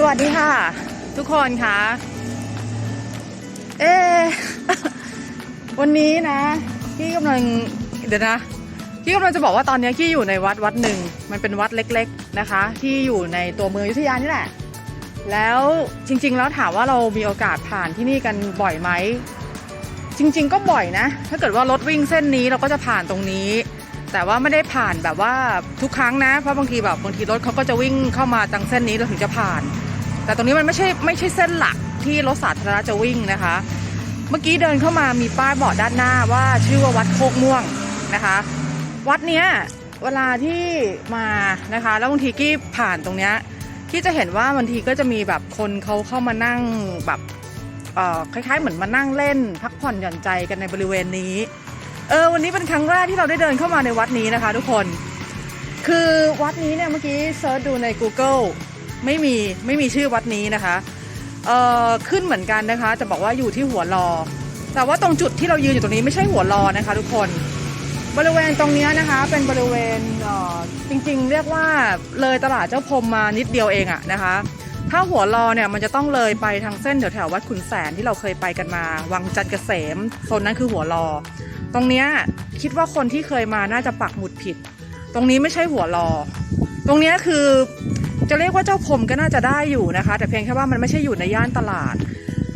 สวัสดีค่ะ ทุกคนคะเอ๊วันนี้นะกี้กำลังเดี๋ยวนะกี้กำลังจะบอกว่าตอนนี้กี้อยู่ในวัดวัดหนึ่งมันเป็นวัดเล็ก ๆนะคะ ที่อยู่ในตัวเมืองอยุธยานี่แหละ แล้วจริง ๆ แล้วถามว่าเรามีโอกาสผ่านที่นี่กันบ่อยไหมจริง ๆ ก็บ่อยนะ ถ้าเกิดว่ารถวิ่งเส้นนี้เราก็จะผ่านตรงนี้ แต่ว่าไม่ได้ผ่านแบบว่าทุกครั้งนะ เพราะบางทีแบบบางทีรถเขาก็จะวิ่งเข้ามาทางเส้นนี้เราถึงจะผ่าน แต่ตรงนี้มันไม่ใช่ไม่ใช่เส้นหลักที่รถสาธารณะจะวิ่งนะคะ เมื่อกี้เดินเข้ามามีป้ายบอกด้านหน้าว่าชื่อว่าวัดโคกม่วงนะคะ วัดเนี้ยเวลาที่มานะคะ แล้วบางทีกี้ผ่านตรงเนี้ยที่จะเห็นว่าบางทีก็จะมีแบบคนเขาเข้ามานั่งแบบคล้ายๆเหมือนมานั่งเล่น พักผ่อนหย่อนใจกันในบริเวณนี้ เออวันนี้เป็นครั้งแรกที่เราได้เดินเข้ามาในวัดนี้นะคะ ทุกคน คือวัดนี้เนี่ยเมื่อกี้เซิร์ชดูใน Google ไม่มีไม่มีชื่อวัดนี้นะคะเอ่อขึ้นเหมือนกันนะคะ จะบอกว่าอยู่ที่หัวรอ แต่ว่าตรงจุดที่เรายืนอยู่ตรงนี้ไม่ใช่หัวรอนะคะ ทุกคนบริเวณตรงนี้นะคะ เป็นบริเวณเอ่อจริงๆ เรียกว่าเลยตลาดเจ้าพรมมานิดเดียวเองอะนะคะ ถ้าหัวรอเนี่ยมันจะต้องเลยไปทางเส้นแถวๆวัดขุนแสนที่เราเคยไปกันมา วังจันทร์เกษมโซนนั้นคือหัวรอ ตรงเนี้ยคิดว่าคนที่เคยมาน่าจะปักหมุดผิด ตรงนี้ไม่ใช่หัวรอ ตรงเนี้ยคือ จะเรียกว่าเจ้าพรมก็น่าจะได้อยู่นะคะ แต่เพียงแค่ว่ามันไม่ใช่อยู่ในย่านตลาด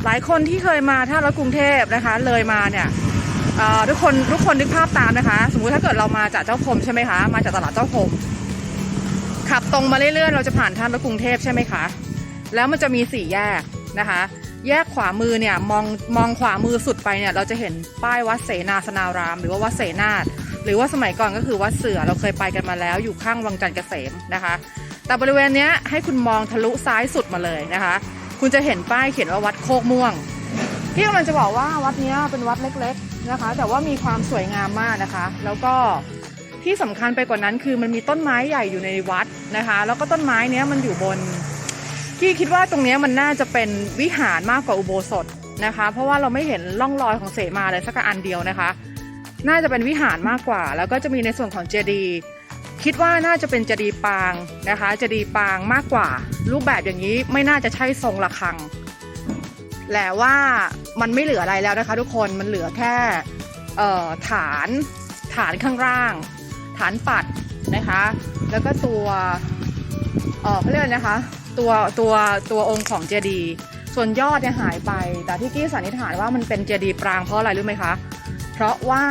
หลายคนที่เคยมาถ้ารถกรุงเทพนะคะ เลยมาเนี่ยทุกคนทุกคนนึกภาพตามนะคะ สมมุติถ้าเกิดเรามาจากเจ้าพรมใช่ไหมคะ มาจากตลาดเจ้าพรมขับตรงมาเรื่อยๆเราจะผ่านท่านรถกรุงเทพใช่ไหมคะ แล้วมันจะมีสี่แยกนะคะ แยกขวามือเนี่ยมองมองขวามือสุดไปเนี่ยเราจะเห็นป้ายวัดเสนาสนาราม หรือว่าวัดเสนาหรือว่าสมัยก่อนก็คือวัดเสือเราเคยไปกันมาแล้วอยู่ข้างวังจันทร์เกษมนะคะ แต่บริเวณนี้ให้คุณมองทะลุซ้ายสุดมาเลยนะคะ คุณจะเห็นป้ายเขียนว่าวัดโคกม่วง ที่กำลังจะบอกว่าวัดนี้เป็นวัดเล็กๆนะคะ แต่ว่ามีความสวยงามมากนะคะ แล้วก็ที่สำคัญไปกว่านั้นคือมันมีต้นไม้ใหญ่อยู่ในวัดนะคะ แล้วก็ต้นไม้เนี้ยมันอยู่บนพี่คิดว่าตรงนี้มันน่าจะเป็นวิหารมากกว่าอุโบสถนะคะ เพราะว่าเราไม่เห็นร่องรอยของเสมาเลยสักอันเดียวนะคะ น่าจะเป็นวิหารมากกว่า แล้วก็จะมีในส่วนของเจดีย์ คิดว่าน่าจะเป็นเจดีปางนะคะเจดีปางมากกว่า รูปแบบอย่างนี้ไม่น่าจะใช่ทรงระฆังแต่ว่ามันไม่เหลืออะไรแล้วนะคะ ทุกคนมันเหลือแค่ฐานฐานข้างล่าง ฐานปัดนะคะ แล้วก็ตัวเออเขาเรียกอะไรนะคะ ตัวตัวตัวองค์ของเจดีย์ส่วนยอดเนี่ยหายไป แต่ที่กี้สันนิษฐานว่ามันเป็นเจดีย์ปรางเพราะอะไรรู้ไหมคะ เพราะว่า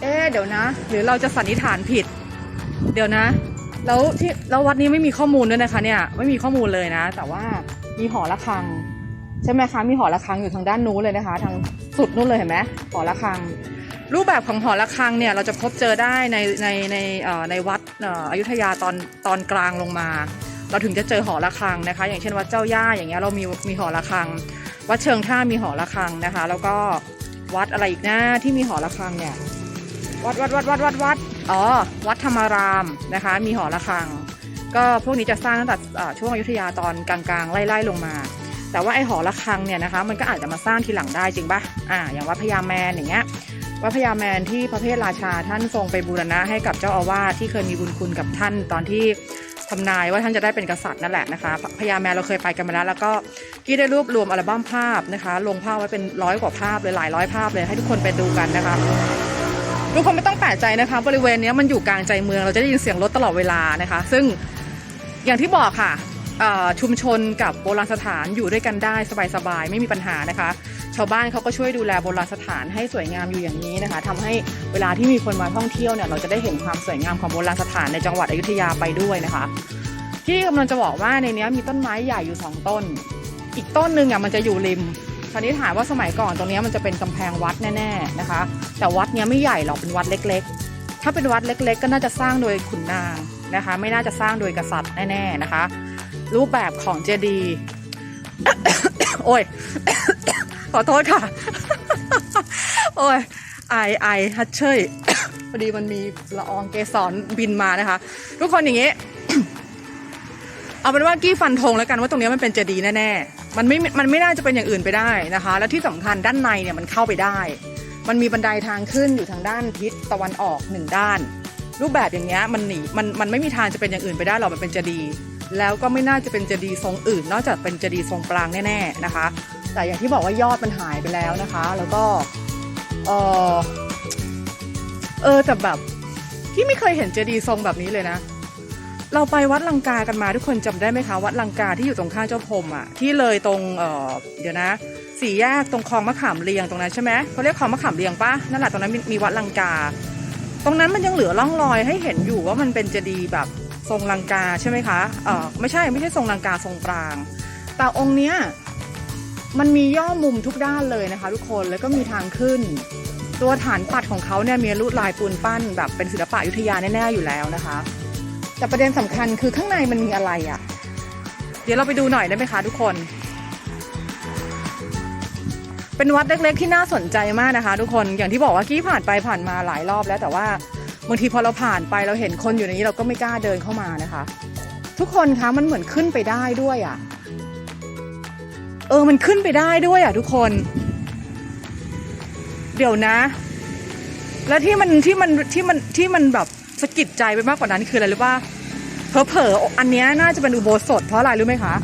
เอ๊เดี๋ยวนะ หรือเราจะสันนิษฐานผิด เดี๋ยวนะ แล้วที่แล้ววัดนี้ไม่มีข้อมูลด้วยนะคะเนี่ย ไม่มีข้อมูลเลยนะ แต่ว่ามีหอระฆัง ใช่ไหมคะ มีหอระฆังอยู่ทางด้านนู้นเลยนะคะ ทางสุดนู้นเลยเห็นไหมหอระฆัง รูปแบบของหอระฆังเนี่ยเราจะพบเจอได้ในในในในวัดอยุธยาตอนตอนกลางลงมา เราถึงจะเจอหอระฆังนะคะ อย่างเช่นวัดเจ้าย่าอย่างเงี้ยเรามีมีหอระฆัง วัดเชิงท่ามีหอระฆังนะคะ แล้วก็วัดอะไรอีกหนะที่มีหอระฆังเนี่ย วัดวัดวัดวัดวัดวัดอ๋อ วัดธรรมารามนะคะ มีหอระฆัง ก็พวกนี้จะสร้างตั้งแต่ช่วงอยุธยาตอนกลางๆ ไล่ๆลงมา แต่ว่าไอหอระฆังเนี่ยนะคะ มันก็อาจจะมาสร้างทีหลังได้จริงปะอ่า อย่างวัดพญาแมนอย่างเงี้ย วัดพญาแมนที่พระเพทราชาท่านทรงไปบูรณะให้กับเจ้าอาวาสที่เคยมีบุญคุณกับท่านตอนที่ทำนายว่าท่านจะได้เป็นกษัตริย์นั่นแหละนะคะพพญาแมนเราเคยไปกันมาแล้ว แล้วก็กี้ได้รวบรวมอัลบั้มภาพนะคะ ลงภาพไว้เป็นร้อยกว่าภาพเลยหลายร้อยภาพเลยให้ทุกคนไปดูกันนะคะ ทุกคนไม่ต้องแปลกใจนะคะ บริเวณนี้มันอยู่กลางใจเมืองเราจะได้ยินเสียงรถตลอดเวลานะคะ ซึ่งอย่างที่บอกค่ะชุมชนกับโบราณสถานอยู่ด้วยกันได้สบายๆไม่มีปัญหานะคะ ชาวบ้านเขาก็ช่วยดูแลโบราณสถานให้สวยงามอยู่อย่างนี้นะคะทำให้เวลาที่มีคนมาท่องเที่ยวเนี่ยเราจะได้เห็นความสวยงามของโบราณสถานในจังหวัดอยุธยาไปด้วยนะคะ ที่กำลังจะบอกว่าในนี้มีต้นไม้ใหญ่อยู่สองต้น อีกต้นหนึ่งอะมันจะอยู่ริม สันนิษฐานว่าสมัยก่อนตรงนี้มันจะเป็นกำแพงวัดแน่ๆนะคะ แต่วัดเนี้ยไม่ใหญ่หรอกเป็นวัดเล็กๆ ถ้าเป็นวัดเล็ก ๆ ก็น่าจะสร้างโดยขุนนางนะคะ ไม่น่าจะสร้างโดยกษัตริย์แน่ๆนะคะ รูปแบบของเจดีย์โอ้ยขอโทษค่ะ โอ้ยไอไอฮัทเชยพอดีมันมีละอองเกสรบินมานะคะ ทุกคนอย่างนี้ เอาเป็นว่ากี้ฟันธงแล้วกันว่าตรงนี้มันเป็นเจดีย์แน่ๆมันไม่ มันไม่น่าจะเป็นอย่างอื่นไปได้นะคะ และที่สำคัญด้านในเนี่ยมันเข้าไปได้ มันมีบันไดทางขึ้นอยู่ทางด้านทิศตะวันออกหนึ่งด้าน รูปแบบอย่างเงี้ยมันหนีมันมันไม่มีทางจะเป็นอย่างอื่นไปได้หรอกมันเป็นเจดีย์แล้วก็ไม่น่าจะเป็นเจดีย์ทรงอื่น นอกจากเป็นเจดีย์ทรงปรางแน่ๆนะคะ แต่อย่างที่บอกว่ายอดมันหายไปแล้วนะคะ แล้วก็เออเออแต่แบบที่ไม่เคยเห็นเจดีย์ทรงแบบนี้เลยนะ เราไปวัดลังกากันมาทุกคนจำได้ไหมคะ วัดลังกาที่อยู่ตรงข้างเจ้าพรมอะที่เลยตรงเออเดี๋ยวนะสี่แยกตรงคลองมะขามเรียงตรงนั้นใช่ไหมเขาเรียกคลองมะขามเรียงปะนั่นแหละตรงนั้นมีมีวัดลังกา ตรงนั้นมันยังเหลือร่องรอยให้เห็นอยู่ว่ามันเป็นเจดีย์แบบทรงลังกาใช่ไหมคะเออไม่ใช่ไม่ใช่ทรงลังกาทรงปราง แต่องค์เนี้ยมันมีย่อมุมทุกด้านเลยนะคะ ทุกคนแล้วก็มีทางขึ้น ตัวฐานปัดของเขาเนี่ยมีลวดลายปูนปั้นแบบเป็นศิลปะยุทธยาแน่ๆอยู่แล้วนะคะ แต่ประเด็นสำคัญคือข้างในมันมีอะไรอะ่ะ เดี๋ยวเราไปดูหน่อยได้ไหมคะทุกคน เป็นวัดเล็กๆที่น่าสนใจมากนะคะ ทุกคน อย่างที่บอกว่ากี้ผ่านไปผ่านมาหลายรอบแล้วแต่ว่าบางทีพอเราผ่านไปเราเห็นคนอยู่ในนี้เราก็ไม่กล้าเดินเข้ามานะคะ ทุกคนคะมันเหมือนขึ้นไปได้ด้วยอะ่ะ เออมันขึ้นไปได้ด้วยอะ ทุกคน เดี๋ยวนะ แล้วที่มันที่มันที่มันที่มันแบบ สะกิดใจไปมากกว่านั้นคืออะไรรู้ป่ะเผลอๆอันเนี้ยน่าจะเป็นอุโบสถเพราะอะไรรู้ไหมคะ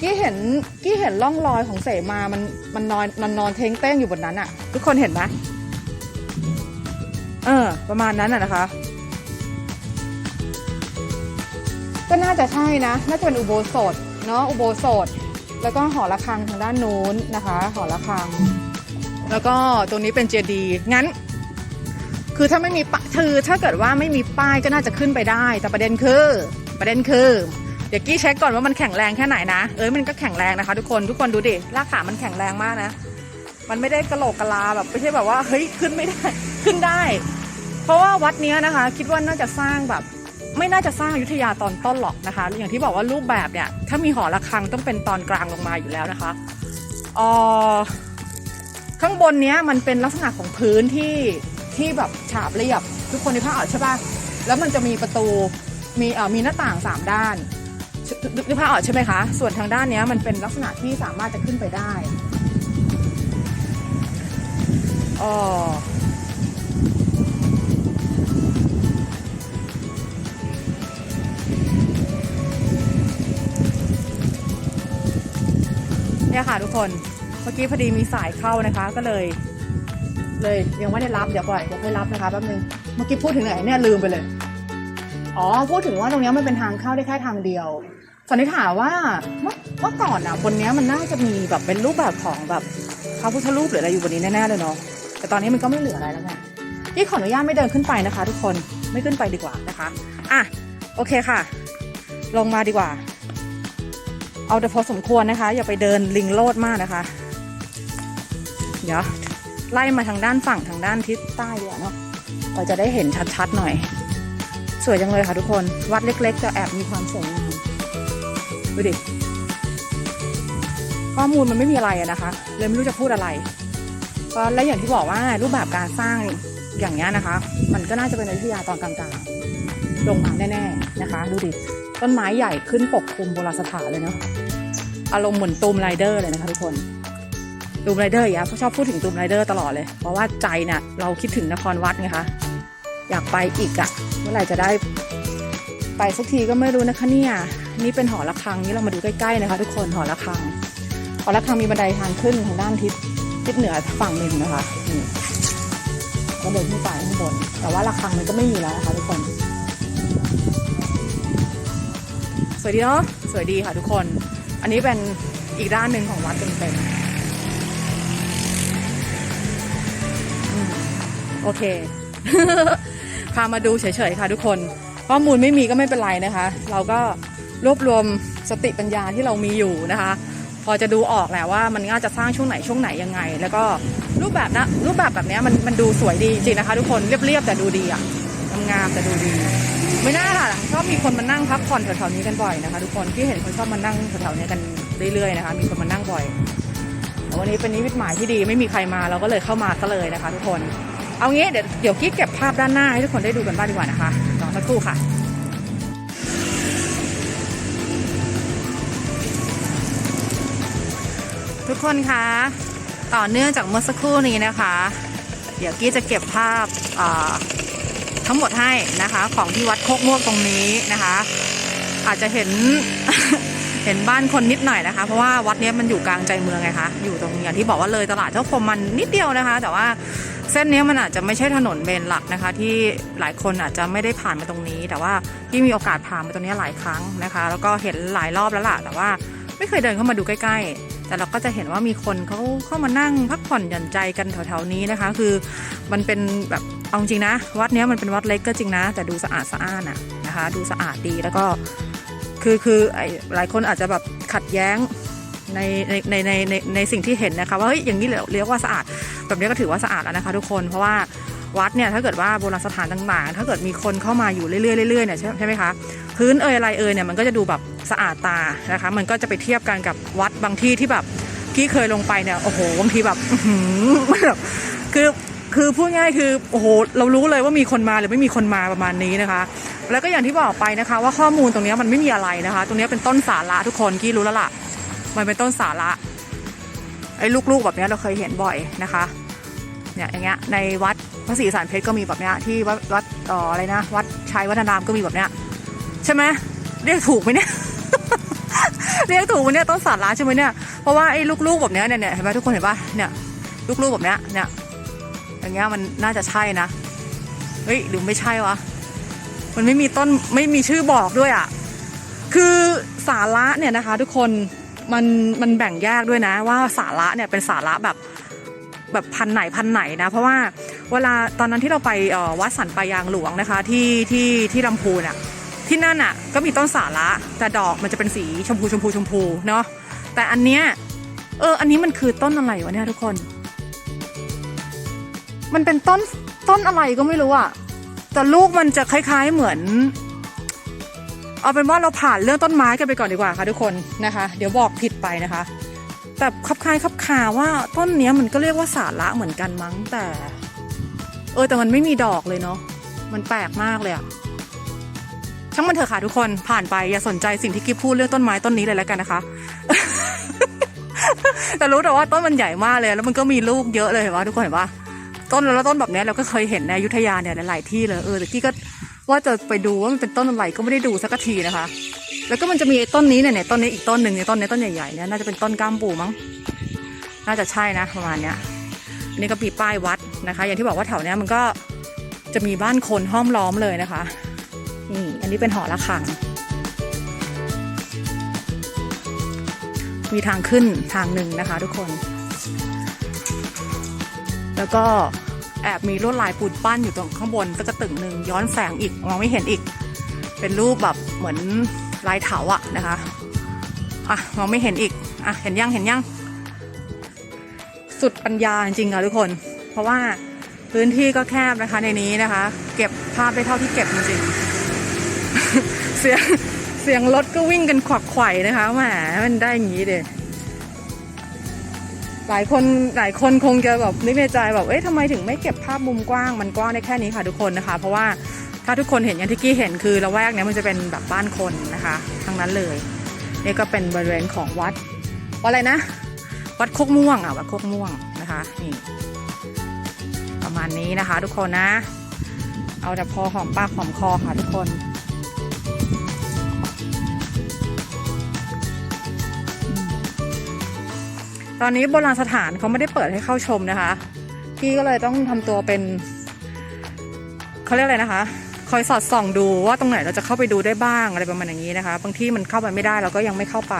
กี้เห็นกี้เห็นร่องรอยของเสมามันมันนอนนอนนอนเท้งเต้งอยู่บนนั้นอะทุกคนเห็นไหมเออ ประมาณนั้นอะนะคะ ก็น่าจะใช่นะ น่าจะเป็นอุโบสถเนาะอุโบสถ แล้วก็หอระฆังทางด้านนู้นนะคะ หอระฆัง แล้วก็ตรงนี้เป็นเจดีย์งั้น คือถ้าไม่มีป้ายคือถ้าเกิดว่าไม่มีป้ายก็น่าจะขึ้นไปได้ แต่ประเด็นคือ ประเด็นคือ เดี๋ยวกี้เช็คก่อนว่ามันแข็งแรงแค่ไหนนะ เอ้ยมันก็แข็งแรงนะคะ ทุกคน ทุกคนดูดิรากขามันแข็งแรงมากนะ มันไม่ได้กระโหลกกะลาแบบไม่ใช่แบบว่าเฮ้ยขึ้นไม่ได้ ขึ้นได้ เพราะว่าวัดเนี้ยนะคะ คิดว่าน่าจะสร้างแบบ ไม่น่าจะสร้างอยุธยาตอนต้นหรอกนะคะ อย่างที่บอกว่ารูปแบบเนี่ย ถ้ามีหอระฆังต้องเป็นตอนกลางลงมาอยู่แล้วนะคะเออข้างบนเนี้ยมันเป็นลักษณะของพื้นที่ ที่แบบฉาบเรียบทุกคนในภาพออกใช่ปะแล้วมันจะมีประตูมีเอ่อมีหน้าต่างสามด้านนึกนึกภาพออกใช่ไหมคะ ส่วนทางด้านนี้มันเป็นลักษณะที่สามารถจะขึ้นไปได้อ๋อเนี่ยค่ะทุกคน เมื่อกี้พอดีมีสายเข้านะคะก็เลย เลยยังไม่ได้รับเดี๋ยวก่อนเดี๋ยวค่อยรับนะคะแป๊บนึงเมื่อกี้พูดถึงไหนเนี่ยลืมไปเลย อ๋อพูดถึงว่าตรงนี้มันเป็นทางเข้าได้แค่ทางเดียวสันนิษฐานว่าเมื่อก่อนอะบนนี้มันน่าจะมีแบบเป็นรูปแบบของแบบพระพุทธรูปหรืออะไรอยู่บนนี้แน่ๆเลยเนาะแต่ตอนนี้มันก็ไม่เหลืออะไรแล้วไงพี่ขออนุญาตไม่เดินขึ้นไปนะคะ ทุกคนไม่ขึ้นไปดีกว่านะคะอะโอเคค่ะ ลงมาดีกว่า เอาแต่พอสมควรนะคะ อย่าไปเดินลิงโลดมากนะคะ เดี๋ยว ไล่มาทางด้านฝั่งทางด้านทิศใต้ดีกว่าเนาะเราจะได้เห็นชัดๆหน่อย สวยจังเลยค่ะทุกคนวัดเล็กๆจะแอบมีความสวยงามดูดิข้อมูลมันไม่มีอะไรนะคะ เลยไม่รู้จะพูดอะไรก็และอย่างที่บอกว่ารูปแบบการสร้างอย่างเงี้ยนะคะ มันก็น่าจะเป็นอยุธยาตอนกลางๆลงมาแน่ๆนะคะ ดูดิต้นไม้ใหญ่ขึ้นปกคลุมโบราณสถานเลยเนาะอารมณ์เหมือนตูมไรเดอร์เลยนะคะทุกคน ตูมไรเดอร์อย่างเขาชอบพูดถึงตูมไรเดอร์ตลอดเลย เพราะว่าใจเนี่ยเราคิดถึงนครวัดไงคะ อยากไปอีกอะเมื่อไหร่จะได้ ไปสักทีก็ไม่รู้นะคะเนี่ย นี่เป็นหอระฆังนี่เรามาดูใกล้ๆนะคะทุกคนหอระฆัง หอระฆังมีบันไดทางขึ้นทางด้านทิศทิศเหนือฝั่งหนึ่งนะคะนี่ก็เดินขึ้นไปข้างบน แต่ว่าระฆังมันก็ไม่มีแล้วนะคะทุกคน สวยดีเนาะสวยดีค่ะทุกคน อันนี้เป็นอีกด้านหนึ่งของวัดเต็มๆ โอเค พามาดูเฉยๆค่ะทุกคน ข้อมูลไม่มีก็ไม่เป็นไรนะคะ เราก็รวบรวมสติปัญญาที่เรามีอยู่นะคะ พอจะดูออกแหละว่ามันน่าจะสร้างช่วงไหนช่วงไหนยังไง แล้วก็รูปแบบนะรูปแบบแบบนี้มันมันดูสวยดีจริงนะคะ ทุกคนเรียบๆแต่ดูดีอะงามๆแต่ดูดี ไม่น่าล่ะชอบมีคนมานั่งพักผ่อนแถวๆนี้กันบ่อยนะคะทุกคนที่เห็นคนชอบมานั่งแถวๆนี้กันเรื่อยๆนะคะ มีคนมานั่งบ่อยวันนี้เป็นนิมิตหมายที่ดีไม่มีใครมาเราก็เลยเข้ามาซะเลยนะคะ ทุกคน เอางี้เดี๋ยวเดี๋ยวกี้เก็บภาพด้านหน้าให้ทุกคนได้ดูกันบ้างดีกว่านะคะรอสักครู่ค่ะทุกคนคะต่อเนื่องจากเมื่อสักครู่นี้นะคะ เดี๋ยวกี้จะเก็บภาพทั้งหมดให้นะคะของที่วัดโคกม่วงตรงนี้นะคะ อาจจะเห็นเห็นบ้านคนนิดหน่อยนะคะ เพราะว่าวัดนี้มันอยู่กลางใจเมืองไงคะอยู่ตรงอย่างที่บอกว่าเลยตลาดเจ้าพรมมันนิดเดียวนะคะ แต่ว่า เส้นนี้มันอาจจะไม่ใช่ถนนเมนหลักนะคะ ที่หลายคนอาจจะไม่ได้ผ่านมาตรงนี้ แต่ว่าที่มีโอกาสผ่านมาตรงนี้หลายครั้งนะคะ แล้วก็เห็นหลายรอบแล้วล่ะ แต่ว่าไม่เคยเดินเข้ามาดูใกล้ๆ แต่เราก็จะเห็นว่ามีคนเขาเข้ามานั่งพักผ่อนหย่อนใจกันแถวๆนี้นะคะ คือมันเป็นแบบเอาจริงนะ วัดนี้มันเป็นวัดเล็กก็จริงนะ แต่ดูสะอาดสะอ้านอะนะคะ ดูสะอาดดีแล้วก็คือคือไอหลายคนอาจจะแบบขัดแย้งในในในในในในสิ่งที่เห็นนะคะว่าเฮ้ยอย่างนี้เรียกว่าสะอาด แบบนี้ก็ถือว่าสะอาดแล้วนะคะ ทุกคนเพราะว่าวัดเนี่ยถ้าเกิดว่าโบราณสถานต่างๆ ถ้าเกิดมีคนเข้ามาอยู่เรื่อยๆเรื่อยๆเนี่ยใช่ใช่ไหมคะพื้นเอยอะไรเอ่ยเนี่ยมันก็จะดูแบบสะอาดตานะคะ มันก็จะไปเทียบกันกับวัดบางที่ที่แบบกี้เคยลงไปเนี่ยโอ้โหบางทีแบบมันแบบคือคือพูดง่ายคือโอ้โหเรารู้เลยว่ามีคนมาหรือไม่มีคนมาประมาณนี้นะคะ แล้วก็อย่างที่บอกไปนะคะ ว่าข้อมูลตรงนี้มันไม่มีอะไรนะคะ ตรงนี้เป็นต้นสาระทุกคนกี้รู้แล้วล่ะ มันเป็นต้นสาระ ไอ้ลูกๆแบบนี้เราเคยเห็นบ่อยนะคะเนี่ยอย่างเงี้ยในวัดพระศรีสารเพชรก็มีแบบเนี้ยที่วัดวัดอ่ออะไรนะวัดชัยวัฒนามก็มีแบบเนี้ยใช่ไหมเรียกถูกไหมเนี่ยเรียกถูกไหมเนี่ยต้นสาระใช่ไหมเนี่ยเพราะว่าไอ้ลูกๆแบบเนี้ยเนี่ยเห็นไหมทุกคนเห็นปะเนี่ยลูกๆแบบเนี้ยเนี่ยอย่างเงี้ยมันน่าจะใช่นะเฮ้ยหรือไม่ใช่วะมันไม่มีต้นไม่มีชื่อบอกด้วยอะคือสาระเนี่ยนะคะ ทุกคน มันมันแบ่งแยกด้วยนะว่าสาระเนี่ยเป็นสาระแบบแบบพันไหนพันไหนนะเพราะว่าเวลาตอนนั้นที่เราไปวัดสันปายางหลวงนะคะที่ที่ที่ลำพูนอะที่นั่นอะก็มีต้นสาระแต่ดอกมันจะเป็นสีชมพูชมพูชมพูเนาะแต่อันเนี้ยเอออันนี้มันคือต้นอะไรวะเนี่ยทุกคน มันเป็นต้นต้นอะไรก็ไม่รู้อะแต่ลูกมันจะคล้าย ๆเหมือน เอาเป็นว่าเราผ่านเรื่องต้นไม้กันไปก่อนดีกว่าค่ะทุกคนนะคะ เดี๋ยวบอกผิดไปนะคะ แต่คับคายคับคาว่าต้นเนี้ยมันก็เรียกว่าสาระเหมือนกันมั้งแต่ เออแต่มันไม่มีดอกเลยเนาะมันแปลกมากเลยอะช่างมันเถอะค่ะทุกคนผ่านไปอย่าสนใจสิ่งที่กิ๊บพูดเรื่องต้นไม้ต้นนี้เลยแล้วกันนะคะ แต่รู้แต่ว่าต้นมันใหญ่มากเลย แล้วมันก็มีลูกเยอะเลยเห็นปะทุกคนเห็นปะต้นแล้วต้นแบบนี้เราก็เคยเห็นในอยุธยาเนี่ยหลายที่เลยเออแต่กี้ก็ ว่าจะไปดูว่ามันเป็นต้นอะไรก็ไม่ได้ดูสักทีนะคะ แล้วก็มันจะมีต้นนี้เนี่ยเนี่ย ต้นนี้อีกต้นหนึ่งเนี่ยต้นนี้ต้นใหญ่ๆเนี่ยน่าจะเป็นต้นก้ามปูมั้ง น่าจะใช่นะประมาณเนี้ยอันนี้ก็ปีป้ายวัดนะคะ อย่างที่บอกว่าแถวเนี้ยมันก็จะมีบ้านคนห้อมล้อมเลยนะคะ นี่ อันนี้เป็นหอระฆัง มีทางขึ้นทางหนึ่งนะคะ ทุกคน แล้วก็ แอบมีลวดลายปูนปั้นอยู่ตรงข้างบน ก็จะตึงหนึ่งย้อนแสงอีกมองไม่เห็นอีก เป็นรูปแบบเหมือนลายเถาอะนะคะอะมองไม่เห็นอีกอะเห็นยังเห็นยัง สุดปัญญาจริงๆค่ะทุกคน เพราะว่าพื้นที่ก็แคบนะคะในนี้นะคะ เก็บภาพได้เท่าที่เก็บจริงเสียงเสียงรถก็วิ่งกันขวักไขว่นะคะแหมมันได้อย่างนี้เดย หลายคนหลายคนคงจะแบบนึกในใจแบบเอ๊ะทำไมถึงไม่เก็บภาพมุมกว้างมันกว้างได้แค่นี้ค่ะทุกคนนะคะ เพราะว่าถ้าทุกคนเห็นอย่างที่กี้เห็นคือละแวกเนี้ยมันจะเป็นแบบบ้านคนนะคะ ทั้งนั้นเลยนี่ก็เป็นบริเวณของวัดวัดอะไรนะ วัดโคกม่วงอะวัดโคกม่วงนะคะนี่ประมาณนี้นะคะ ทุกคนนะ เอาแต่พอหอมปากหอมคอค่ะทุกคน ตอนนี้โบราณสถานเขาไม่ได้เปิดให้เข้าชมนะคะพี่ก็เลยต้องทำตัวเป็นเขาเรียกอะไรนะคะ คอยสอดส่องดูว่าตรงไหนเราจะเข้าไปดูได้บ้างอะไรประมาณอย่างนี้นะคะ บางที่มันเข้าไปไม่ได้เราก็ยังไม่เข้าไป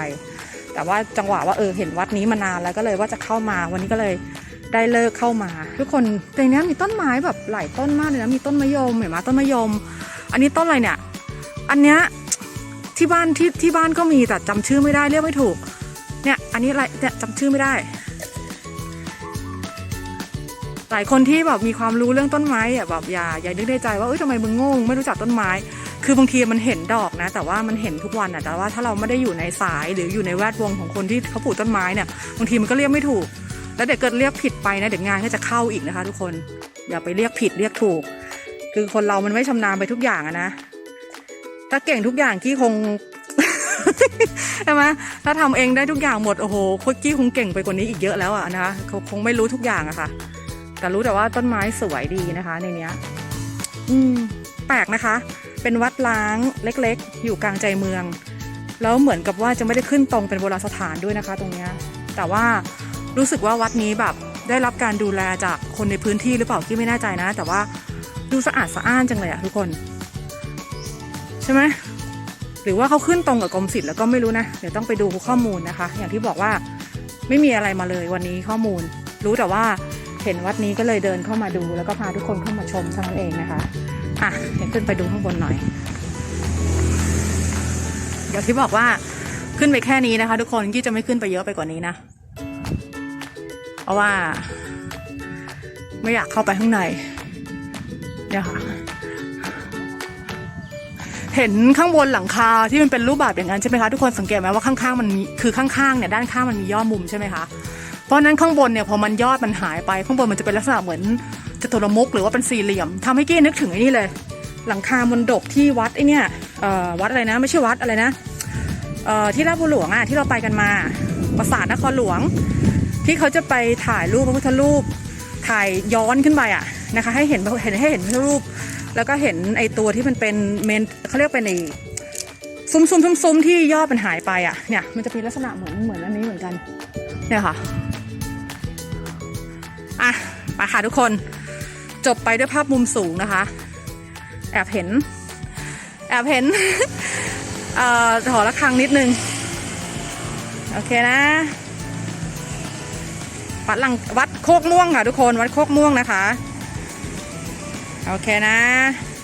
แต่ว่าจังหวะว่าเออเห็นวัดนี้มานานแล้วก็เลยว่าจะเข้ามาวันนี้ก็เลยได้เลิกเข้ามา ทุกคนในนี้มีต้นไม้แบบหลายต้นมากเลยนะมีต้นมะยมเห็นไหมต้นมะยม อันนี้ต้นอะไรเนี่ย อันเนี้ยที่บ้านที่ที่บ้านก็มีแต่จำชื่อไม่ได้เรียกไม่ถูก เนี่ยอันนี้อะไรเนี่ยจำชื่อไม่ได้ หลายคนที่แบบมีความรู้เรื่องต้นไม้อะแบบอย่าอย่านึกในใจว่าเอ้ยทำไมมึงโง่มึงไม่รู้จักต้นไม้ คือบางทีมันเห็นดอกนะ แต่ว่ามันเห็นทุกวันอะแต่ว่าถ้าเราไม่ได้อยู่ในสายหรืออยู่ในแวดวงของคนที่เขาปลูกต้นไม้เนี่ยบางทีมันก็เรียกไม่ถูก แล้วเดี๋ยวเกิดเรียกผิดไปนะเดี๋ยวงานก็จะเข้าอีกนะคะ ทุกคนอย่าไปเรียกผิดเรียกถูก คือคนเรามันไม่ชำนาญไปทุกอย่างอะนะถ้าเก่งทุกอย่างกี้คง ใช่ไหมถ้าทำเองได้ทุกอย่างหมด โอ้โหคตรกี้คงเก่งไปกว่านี้อีกเยอะแล้วอะนะคะเขาคงไม่รู้ทุกอย่างอะค่ะ แต่รู้แต่ว่าต้นไม้สวยดีนะคะ ในเนี้ย อืม แปลกนะคะ เป็นวัดล้างเล็กๆ อยู่กลางใจเมือง แล้วเหมือนกับว่าจะไม่ได้ขึ้นตรงเป็นโบราณสถานด้วยนะคะ ตรงเนี้ย แต่ว่ารู้สึกว่าวัดนี้แบบได้รับการดูแลจากคนในพื้นที่หรือเปล่าที่ไม่แน่ใจนะ แต่ว่าดูสะอาดสะอ้านจังเลยอะทุกคน ใช่ไหม หรือว่าเขาขึ้นตรงกับกรมศิลป์แล้วก็ไม่รู้นะ เดี๋ยวต้องไปดูข้อมูลนะคะ อย่างที่บอกว่าไม่มีอะไรมาเลยวันนี้ข้อมูล รู้แต่ว่าเห็นวัดนี้ก็เลยเดินเข้ามาดู แล้วก็พาทุกคนเข้ามาชมเท่านั้นเองนะคะอะเดี๋ยวขึ้นไปดูข้างบนหน่อย เดี๋ยวที่บอกว่าขึ้นไปแค่นี้นะคะ ทุกคนกี้จะไม่ขึ้นไปเยอะไปกว่านี้นะ เพราะว่า ไม่อยากเข้าไปข้างในเนี่ยค่ะ เห็นข้างบนหลังคาที่มันเป็นรูปแบบอย่างนั้นใช่ไหมคะทุกคนสังเกตไหมว่าข้างๆมันมีคือข้างๆเนี่ยด้านข้างมันมีย่อมุมใช่ไหมคะเพราะนั้นข้างบนเนี่ยพอมันยอดมันหายไปข้างบนมันจะเป็นลักษณะเหมือนจตุรมุกหรือว่าเป็นสี่เหลี่ยมทำให้กี้นึกถึงไอ้นี่เลย หลังคามนดบที่วัดไอเนี่ยวัดอะไรนะไม่ใช่วัดอะไรนะที่ราชบุรีหลวงอะที่เราไปกันมาปราสาทนครหลวง ที่เขาจะไปถ่ายรูปพระพุทธรูปถ่ายย้อนขึ้นไปอะนะคะให้เห็นเห็นให้เห็นพระพุทธรูป แล้วก็เห็นไอตัวที่มันเป็นเมนเขาเรียกเป็นไอซุ้มซุ้มซุ้มซุ้มที่ยอดมันหายไปอะเนี่ยมันจะมีลักษณะเหมือนเหมือนอันนี้เหมือนกันเนี่ยค่ะอะไปค่ะทุกคนจบไปด้วยภาพมุมสูงนะคะ แอบเห็น แอบเห็นเอ่อหอระฆังนิดนึง โอเคนะ วัดลังวัดโคกม่วงค่ะทุกคนวัดโคกม่วงนะคะ โอเคนะ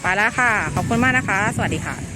ไปแล้วค่ะ ขอบคุณมากนะคะ สวัสดีค่ะ